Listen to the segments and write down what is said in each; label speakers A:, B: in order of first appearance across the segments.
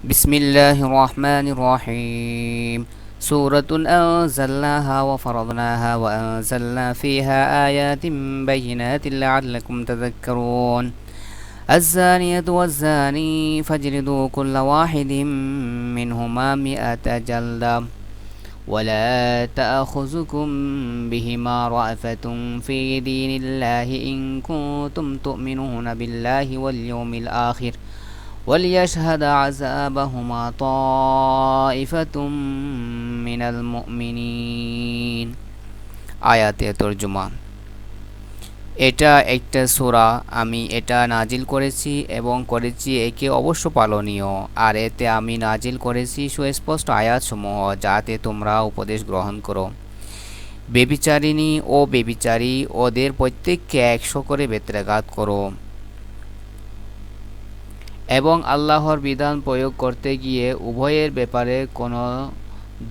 A: بسم الله الرحمن الرحيم سورة أنزلناها وفرضناها وأنزلنا فيها آيات بينات لعلكم تذكرون الزانية والزاني فاجلدوا كل واحد منهما مئة جلدة ولا تأخذكم بهما رأفة في دين الله إن كنتم تؤمنون بالله واليوم الآخر وليشهد عذابهما طائفة من المؤمنين আয়াতে তর্জমা এটা একটা সূরা আমি এটা নাজিল করেছি এবং করেছি একে অবশ্য পালনীয় আর এতে আমি নাজিল করেছি সুস্পষ্ট আয়াতসমূহ যাতে তোমরা উপদেশ গ্রহণ করো বেবিচারিণী ও বেবিচারী ওদের প্রত্যেককে একশো করে বেত্রাঘাত করো এবং আল্লাহর বিধান প্রয়োগ করতে গিয়ে উভয়ের ব্যাপারে কোনো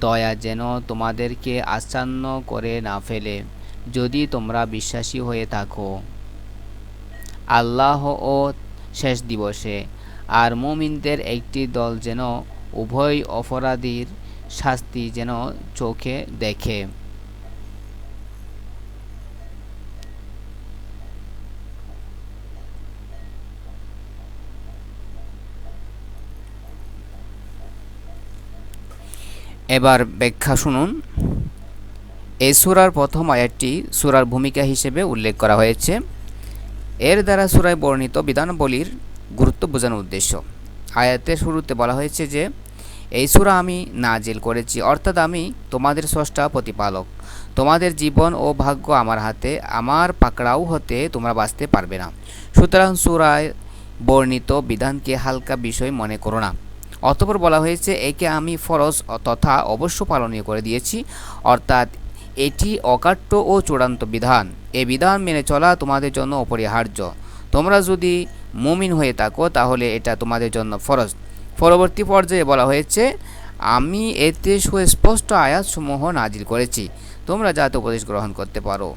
A: দয়া যেন তোমাদেরকে আচ্ছন্ন করে না ফেলে, যদি তোমরা বিশ্বাসী হয়ে থাকো। আল্লাহ ও শেষ দিবসে, আর মুমিনদের একটি দল যেন উভয় অপরাধীর শাস্তি যেন চোখে দেখে। এবার ব্যাখ্যা শুনুন। এই সুরার প্রথম আয়াতটি সুরার ভূমিকা হিসেবে উল্লেখ করা হয়েছে। এর দ্বারা সুরায় বর্ণিত বিধানাবলীর গুরুত্ব বোঝানোর উদ্দেশ্য। আয়াতের শুরুতে বলা হয়েছে যে, এই সুরা আমি নাজিল করেছি, অর্থাৎ আমি তোমাদের স্রষ্টা, প্রতিপালক। তোমাদের জীবন ও ভাগ্য আমার হাতে, আমার পাকড়াও হতে তোমরা বাঁচতে পারবে না। সুতরাং সুরায় বর্ণিত বিধানকে হালকা বিষয় মনে করো না। অতপর বলা হয়েছে, একে আমি ফরজ তথা অবশ্য পালনীয় করে দিয়েছি, অর্থাৎ এটি অকাট্য ও চূড়ান্ত বিধান। এ বিধান মেনে চলা তোমাদের জন্য অপরিহার্য। তোমরা যদি মুমিন হয়ে থাকো, তাহলে এটা তোমাদের জন্য ফরজ। পরবর্তী পর্যায়ে বলা হয়েছে, আমি এতে সুস্পষ্ট আয়াতসমূহ নাজিল করেছি। তোমরা যাতে উপদেশ গ্রহণ করতে পারো।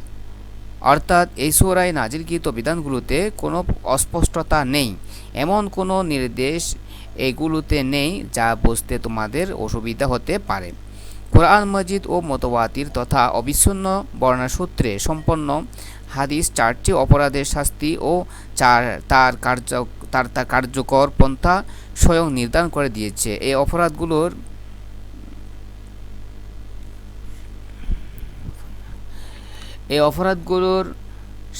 A: অর্থাৎ এই সোরায় নাজিলকৃত বিধানগুলোতে কোনো অস্পষ্টতা নেই। এমন কোনো নির্দেশ এগুলোতে নেই যা বুঝতে তোমাদের অসুবিধা হতে পারে। কোরআন মজিদ ও মতওয়াতির তথা অবিচ্ছিন্ন বর্ণাসূত্রে সম্পন্ন হাদিস চারটি অপরাধের শাস্তি ও চার তার কার্য, তার কার্যকর পন্থা স্বয়ং নির্ধারণ করে দিয়েছে। এই অপরাধগুলোর এই অপরাধগুলোর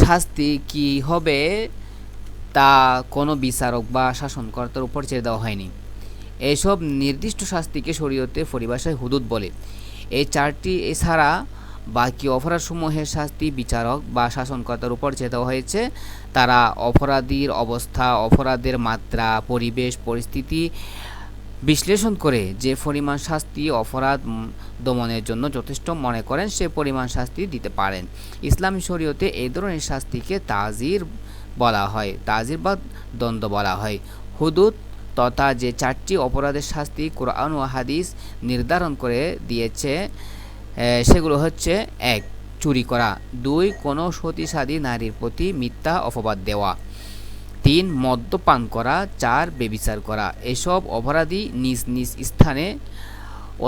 A: শাস্তি কি হবে? তা কোনো বিচারক বা শাসনকর্তার উপর ছেড়ে দেওয়া হয়নি। এসব নির্দিষ্ট শাস্তিকে শরীয়তে পরিভাষায় হুদুদ বলে। এই চারটি এছাড়া বাকি অপরাধসমূহের শাস্তি বিচারক বা শাসনকর্তার উপর দেওয়া হয়েছে। তারা অপরাধীর অবস্থা, অপরাধের মাত্রা, পরিবেশ, পরিস্থিতি বিশ্লেষণ করে যে পরিমাণ শাস্তি অপরাধ দমনের জন্য যথেষ্ট মনে করেন, সে পরিমাণ শাস্তি দিতে পারেন। ইসলামী শরীয়তে এই ধরনের শাস্তিকে তাজির বলা হয় তাজির বা দ্বন্দ্ব বলা হয়। হুদুদ তথা যে চারটি অপরাধের শাস্তি কোরআন ও হাদিস নির্ধারণ করে দিয়েছে সেগুলো হচ্ছে, এক, চুরি করা, দুই, কোনো সতীসাদী নারীর প্রতি মিথ্যা অপবাদ দেওয়া, তিন, মদ্যপান করা, চার, বেবিচার করা, এসব অপরাধী নিজ নিজ স্থানে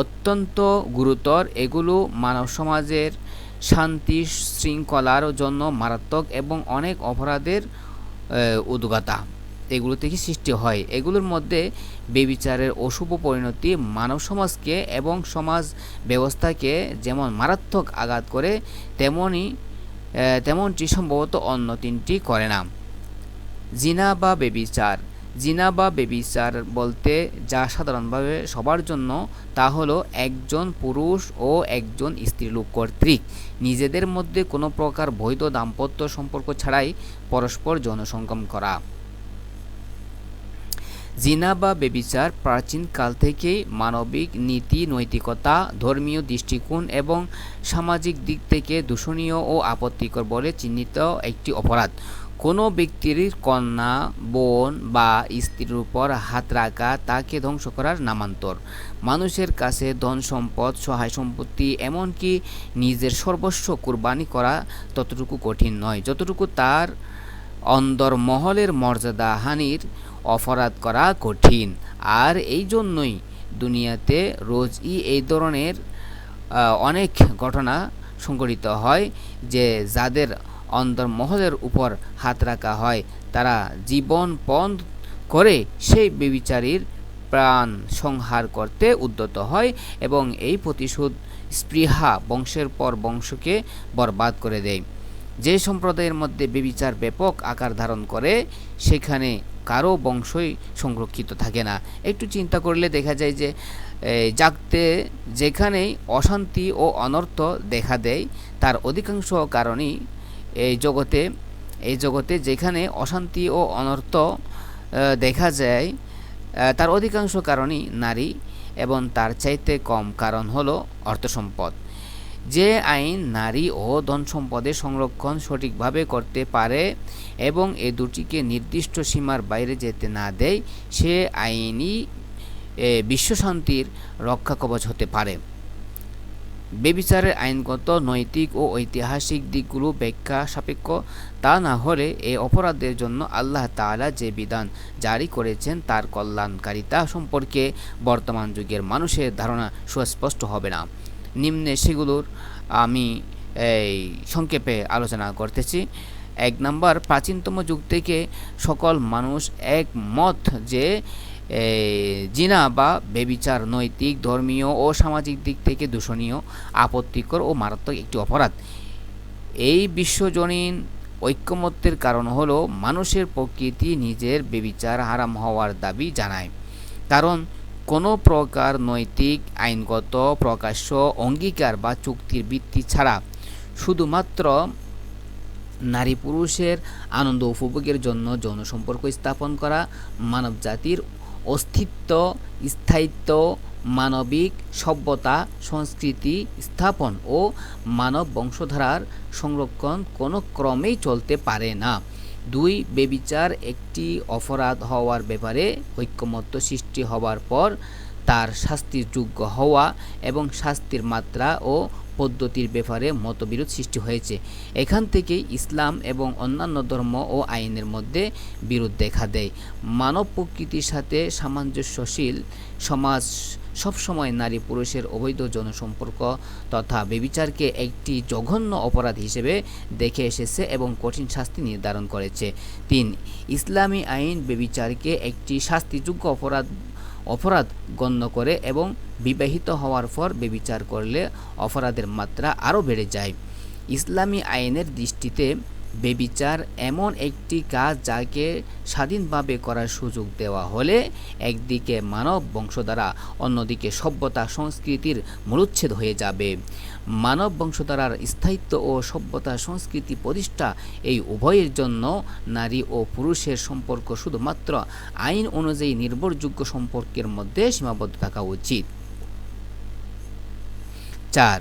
A: অত্যন্ত গুরুতর। এগুলো মানব সমাজের শান্তি শৃঙ্খলার জন্য মারাত্মক এবং অনেক অপরাধের উদ্গাতা এগুলো থেকে সৃষ্টি হয়। এগুলোর মধ্যে বেবিচারের অশুভ পরিণতি মানব সমাজকে এবং সমাজ ব্যবস্থাকে যেমন মারাত্মক আঘাত করে তেমনই তেমনটি সম্ভবত অন্য তিনটি করে না। জিনা বা বেবিচার জিনা বা বেবিচার বলতে যা সাধারণভাবে সবার জন্য, তা হলো একজন পুরুষ ও একজন স্ত্রীলোক কর্তৃক। নিজেদের মধ্যে কোনো প্রকার বৈধ দাম্পত্য সম্পর্ক ছাড়াই পরস্পর যৌনসঙ্গম করা। জিনা বা বেবিচার প্রাচীনকাল থেকেই মানবিক নীতি, নৈতিকতা, ধর্মীয় দৃষ্টিকোণ এবং সামাজিক দিক থেকে দূষণীয় ও আপত্তিকর বলে চিহ্নিত একটি অপরাধ। কোনো ব্যক্তির কন্যা, বোন বা স্ত্রীর উপর হাত রাখা তাকে ধ্বংস করার নামান্তর। মানুষের কাছে ধন সম্পদ, সহায় সম্পত্তি, এমনকি নিজের সর্বস্ব কুরবানি করা ততটুকু কঠিন নয়। যতটুকু তার অন্দরমহলের মর্যাদা হানির অপরাধ করা কঠিন। আর এই জন্যই দুনিয়াতে রোজই এই ধরনের অনেক ঘটনা সংঘটিত হয় যে যাদের অন্তর্মহলের উপর হাত রাখা হয়। তারা জীবন পণ করে সেই বেবিচারীর প্রাণ সংহার করতে উদ্যত হয় এবং এই প্রতিশোধ স্পৃহা বংশের পর বংশকে বরবাদ করে দেয়। যে সম্প্রদায়ের মধ্যে বেবিচার ব্যাপক আকার ধারণ করে, সেখানে কারও বংশই সংরক্ষিত থাকে না। একটু চিন্তা করলে দেখা যায় যে জাগতে যেখানেই অশান্তি ও অনর্থ দেখা দেয়, তার অধিকাংশ কারণই এই জগতে এই জগতে যেখানে অশান্তি ও অনর্থ দেখা যায় তার অধিকাংশ কারণই নারী এবং তার চাইতে কম কারণ হল অর্থ সম্পদ যে আইন নারী ও ধন সম্পদের সংরক্ষণ সঠিকভাবে করতে পারে এবং এ দুটিকে নির্দিষ্ট সীমার বাইরে যেতে না দেয়, সে আইনই বিশ্বশান্তির রক্ষা কবচ হতে পারে। বেবিচারের আইনগত, নৈতিক ও ঐতিহাসিক দিকগুলো ব্যাখ্যা সাপেক্ষ তা না হলে এই অপরাধের জন্য আল্লাহ তাআলা যে বিধান জারি করেছেন তার কল্যাণকারিতা সম্পর্কে বর্তমান যুগের মানুষের ধারণা সুস্পষ্ট হবে না। নিম্নে সেগুলোর আমি এই সংক্ষেপে আলোচনা করতেছি। এক নম্বর, প্রাচীনতম যুগ থেকে সকল মানুষ একমত যে জিনা বা বেবিচার, নৈতিক, ধর্মীয় ও সামাজিক দিক থেকে দূষণীয়, আপত্তিকর ও মারাত্মক একটি অপরাধ। এই বিশ্বজনীন ঐক্যমত্যের কারণ হল মানুষের প্রকৃতি নিজের বেবিচার হারাম হওয়ার দাবি জানায়। কারণ কোনো প্রকার নৈতিক, আইনগত, প্রকাশ্য, অঙ্গীকার বা চুক্তির ভিত্তি ছাড়া শুধুমাত্র নারী পুরুষের আনন্দ উপভোগের জন্য যৌন সম্পর্ক স্থাপন করা মানব জাতির অস্তিত্ব, স্থায়িত্ব, মানবিক সভ্যতা, সংস্কৃতি স্থাপন ও মানব বংশধারার সংরক্ষণ কোনো ক্রমেই চলতে পারে না। দুই, বেবিচার একটি অপরাধ হওয়ার ব্যাপারে ঐক্যমত্য সৃষ্টি হওয়ার পর তার শাস্তির যোগ্য হওয়া এবং শাস্তির মাত্রা ও পদ্ধতির ব্যাপারে মতবিরোধ সৃষ্টি হয়েছে। এখান থেকেই ইসলাম এবং অন্যান্য ধর্ম ও আইনের মধ্যে বিরোধ দেখা দেয়। মানব প্রকৃতির সাথে সামঞ্জস্যশীল সমাজ, সবসময় নারী পুরুষের অবৈধ জনসম্পর্ক তথা বেবিচারকে একটি জঘন্য অপরাধ হিসেবে দেখে এসেছে এবং কঠিন শাস্তি নির্ধারণ করেছে। তিন, ইসলামী আইন বেবিচারকে একটি শাস্তিযোগ্য অপরাধ অপরাধ গণ্য করে এবং বিবাহিত হওয়ার পর বেবিচার করলে অপরাধের মাত্রা আরও বেড়ে যায়। ইসলামী আইনের দৃষ্টিতে বেবিচার এমন একটি কাজ যাকে স্বাধীনভাবে করার সুযোগ দেওয়া হলে একদিকে মানব বংশ দ্বারা অন্যদিকে সভ্যতা সংস্কৃতির মূলচ্ছেদ হয়ে যাবে। মানব বংশধারার স্থায়িত্ব ও সভ্যতা সংস্কৃতি প্রতিষ্ঠা এই উভয়ের জন্য নারী ও পুরুষের সম্পর্ক শুধুমাত্র আইন অনুযায়ী নির্ভরযোগ্য সম্পর্কের মধ্যে সীমাবদ্ধ থাকা উচিত। চার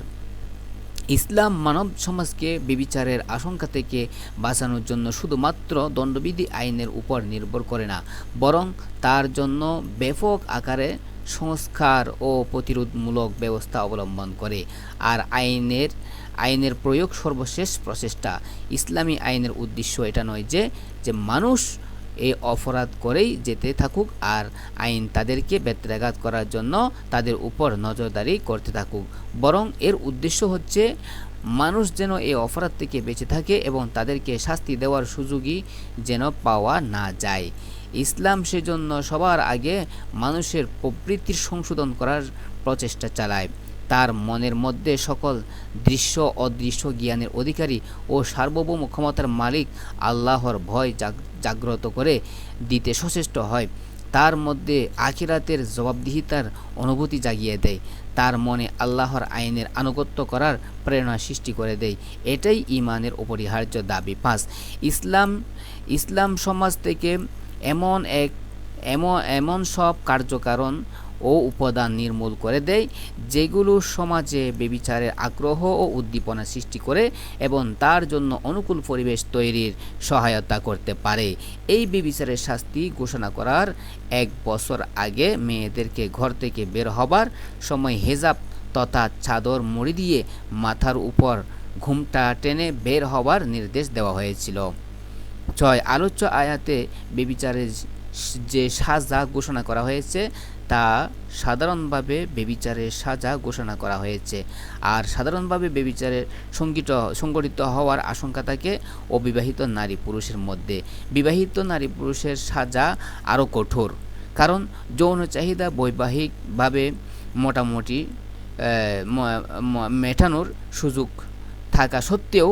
A: ইসলাম মানব সমাজকে বিবিচারের আশঙ্কা থেকে বাঁচানোর জন্য শুধুমাত্র দণ্ডবিধি আইনের উপর নির্ভর করে না, বরং তার জন্য ব্যাপক আকারে সংস্কার ও প্রতিরোধমূলক ব্যবস্থা অবলম্বন করে। আর আইনের আইনের প্রয়োগ সর্বশেষ প্রচেষ্টা। ইসলামী আইনের উদ্দেশ্য এটা নয় যে যে মানুষ এই অপরাধ করেই যেতে থাকুক আর আইন তাদেরকে ব্যত্রাঘাত করার জন্য তাদের উপর নজরদারি করতে থাকুক। বরং এর উদ্দেশ্য হচ্ছে মানুষ যেন এই অপরাধ থেকে বেঁচে থাকে এবং তাদেরকে শাস্তি দেওয়ার সুযোগই যেন পাওয়া না যায়। ইসলাম সেজন্য সবার আগে মানুষের প্রবৃত্তির সংশোধন করার প্রচেষ্টা চালায়। তার মনের মধ্যে সকল দৃশ্য অদৃশ্য জ্ঞানের অধিকারী ও সার্বভৌম ক্ষমতার মালিক আল্লাহর ভয় জাগ্রত করে দিতে সচেষ্ট হয়। তার মধ্যে আখিরাতের জবাবদিহিতার অনুভূতি জাগিয়ে দেয়। তার মনে আল্লাহর আইনের আনুগত্য করার প্রেরণা সৃষ্টি করে দেয়। এটাই ইমানের অপরিহার্য দাবি। পাঁচ, ইসলাম ইসলাম সমাজ থেকে এমন এক, এমন এমন সব কার্যকারণ ও উপাদান নির্মূল করে দেয়, যেগুলো সমাজে বেবিচারের আগ্রহ ও উদ্দীপনা সৃষ্টি করে এবং তার জন্য অনুকূল পরিবেশ তৈরির সহায়তা করতে পারে। এই বেবিচারের শাস্তি ঘোষণা করার এক বছর আগে মেয়েদেরকে ঘর থেকে বের হবার সময় হেজাব তথা চাদর মুড়ি দিয়ে মাথার উপর ঘুমটা টেনে বের হবার নির্দেশ দেওয়া হয়েছিল। ছয় আলোচ্য আয়াতে বেবিচারের যে সাজা ঘোষণা করা হয়েছে তা সাধারণভাবে বেবিচারের সাজা ঘোষণা করা হয়েছে। আর সাধারণভাবে বেবিচারের সংগঠিত সংগঠিত হওয়ার আশঙ্কা থাকে অবিবাহিত নারী পুরুষের মধ্যে। বিবাহিত নারী পুরুষের সাজা আরও কঠোর। কারণ যৌন চাহিদা বৈবাহিকভাবে মোটামুটি মেটানোর সুযোগ থাকা সত্ত্বেও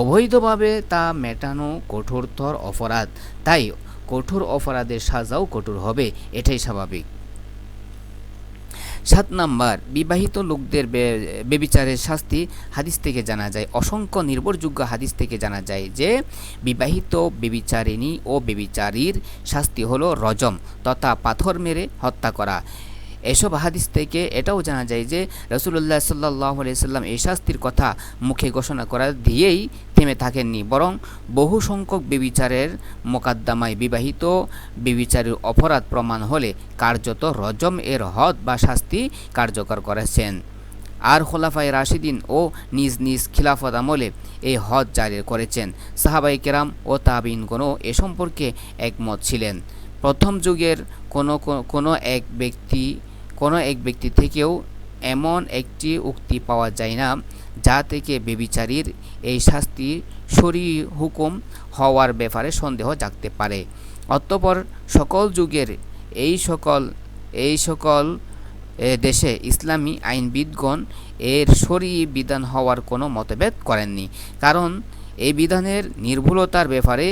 A: অবৈধভাবে তা মেটানো কঠোরতর অপরাধ। তাই কঠোর অপরাধের সাজাও কঠোর হবে, এটাই স্বাভাবিক। সাত নাম্বার, বিবাহিত লোকদের বেবিচারের শাস্তি হাদিস থেকে জানা যায়। অসংখ্য নির্ভরযোগ্য হাদিস থেকে জানা যায় যে, বিবাহিত বেবিচারিণী ও বেবিচারীর শাস্তি হলো রজম তথা পাথর মেরে হত্যা করা। এসব হাদিস থেকে এটাও জানা যায় যে রসুল্লাহ সাল্লাহ সাল্লাম এই শাস্তির কথা মুখে ঘোষণা করা দিয়েই থেমে থাকেননি। বরং বহু সংখ্যক বিবিচারের মোকাদ্দমায় বিবাহিত বিবিচারের অপরাধ প্রমাণ হলে কার্যত রজম এর হদ বা শাস্তি কার্যকর করেছেন। আর খোলাফাই রাশিদিন ও নিজ নিজ খিলাফত আমলে এই হজ জারি করেছেন। সাহাবাই কেরাম ও তাবিনগণও এ সম্পর্কে একমত ছিলেন। প্রথম যুগের কোনো কোনো এক ব্যক্তি কোনো এক ব্যক্তি থেকেও এমন একটি উক্তি পাওয়া যায় না, যা থেকে বেবিচারীর এই শাস্তি সরি হুকুম হওয়ার ব্যাপারে সন্দেহ জাগতে পারে। অতঃপর সকল যুগের এই সকল এই সকল দেশে ইসলামী আইনবিদগণ এর সরি বিধান হওয়ার কোনো মতভেদ করেননি। কারণ এই বিধানের নির্ভুলতার ব্যাপারে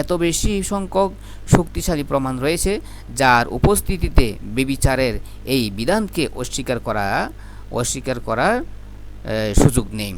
A: এত বেশি সংখ্যক শক্তিশালী প্রমাণ রয়েছে, যার উপস্থিতিতে বিবিচারের এই বিধানকে অস্বীকার করা অস্বীকার করার সুযোগ নেই।